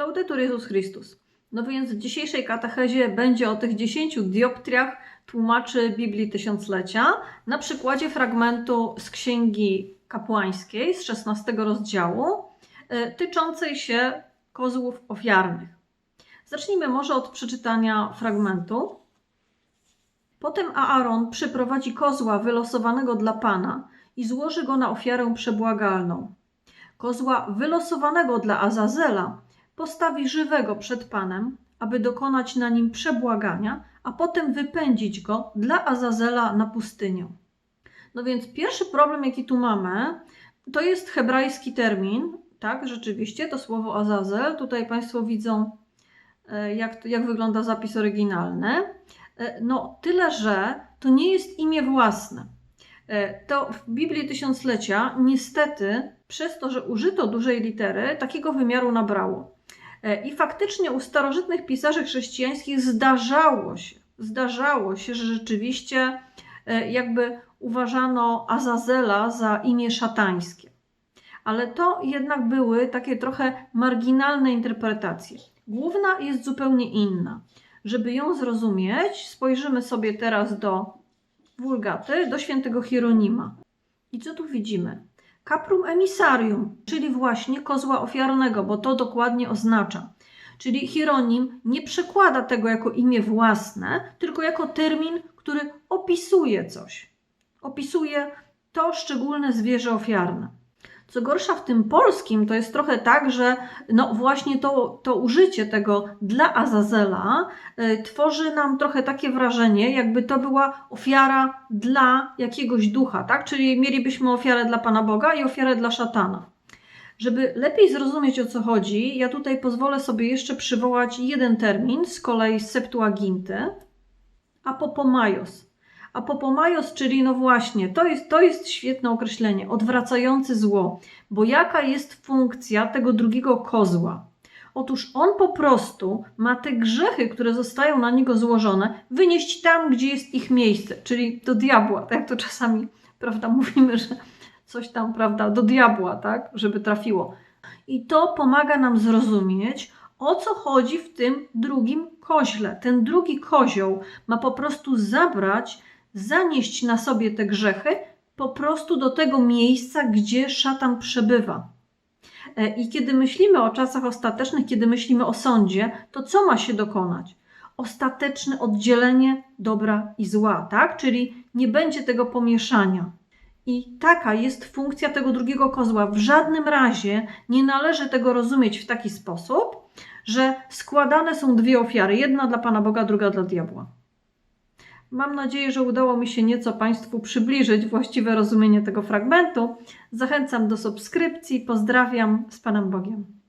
Laudetur Jezus Chrystus. No więc w dzisiejszej katechezie będzie o tych 10 dioptriach tłumaczy Biblii Tysiąclecia na przykładzie fragmentu z Księgi Kapłańskiej z 16 rozdziału y, tyczącej się kozłów ofiarnych. Zacznijmy może od przeczytania fragmentu. Potem Aaron przyprowadzi kozła wylosowanego dla Pana i złoży go na ofiarę przebłagalną. Kozła wylosowanego dla Azazela postawi żywego przed Panem, aby dokonać na nim przebłagania, a potem wypędzić go dla Azazela na pustynię. No więc pierwszy problem, jaki tu mamy, to jest hebrajski termin, tak, rzeczywiście, to słowo Azazel. Tutaj Państwo widzą, e, jak, jak wygląda zapis oryginalny. E, No, tyle, że to nie jest imię własne. E, To w Biblii Tysiąclecia niestety przez to, że użyto dużej litery, takiego wymiaru nabrało. E, I faktycznie u starożytnych pisarzy chrześcijańskich zdarzało się, zdarzało się, że rzeczywiście e, jakby uważano Azazela za imię szatańskie. Ale to jednak były takie trochę marginalne interpretacje. Główna jest zupełnie inna. Żeby ją zrozumieć, spojrzymy sobie teraz do Wulgaty, do świętego Hieronima. I co tu widzimy? Caprum emissarium, czyli właśnie kozła ofiarnego, bo to dokładnie oznacza. Czyli Hieronim nie przekłada tego jako imię własne, tylko jako termin, który opisuje coś. Opisuje to szczególne zwierzę ofiarne. Co gorsza, w tym polskim to jest trochę tak, że no właśnie to, to użycie tego dla Azazela y, tworzy nam trochę takie wrażenie, jakby to była ofiara dla jakiegoś ducha, tak? Czyli mielibyśmy ofiarę dla Pana Boga i ofiarę dla szatana. Żeby lepiej zrozumieć o co chodzi, ja tutaj pozwolę sobie jeszcze przywołać jeden termin z kolei z Septuaginty, apopomaios. Apopomaios, czyli no właśnie, to jest, to jest świetne określenie, odwracający zło. Bo jaka jest funkcja tego drugiego kozła? Otóż on po prostu ma te grzechy, które zostają na niego złożone, wynieść tam, gdzie jest ich miejsce, czyli do diabła. Tak to czasami, prawda, mówimy, że coś tam, prawda, do diabła, tak, żeby trafiło. I to pomaga nam zrozumieć, o co chodzi w tym drugim koźle. Ten drugi kozioł ma po prostu zabrać, zanieść na sobie te grzechy po prostu do tego miejsca, gdzie szatan przebywa. E, I kiedy myślimy o czasach ostatecznych, kiedy myślimy o sądzie, to co ma się dokonać? Ostateczne oddzielenie dobra i zła, tak? Czyli nie będzie tego pomieszania. I taka jest funkcja tego drugiego kozła. W żadnym razie nie należy tego rozumieć w taki sposób, że składane są dwie ofiary: jedna dla Pana Boga, druga dla diabła. Mam nadzieję, że udało mi się nieco Państwu przybliżyć właściwe rozumienie tego fragmentu. Zachęcam do subskrypcji. Pozdrawiam z Panem Bogiem.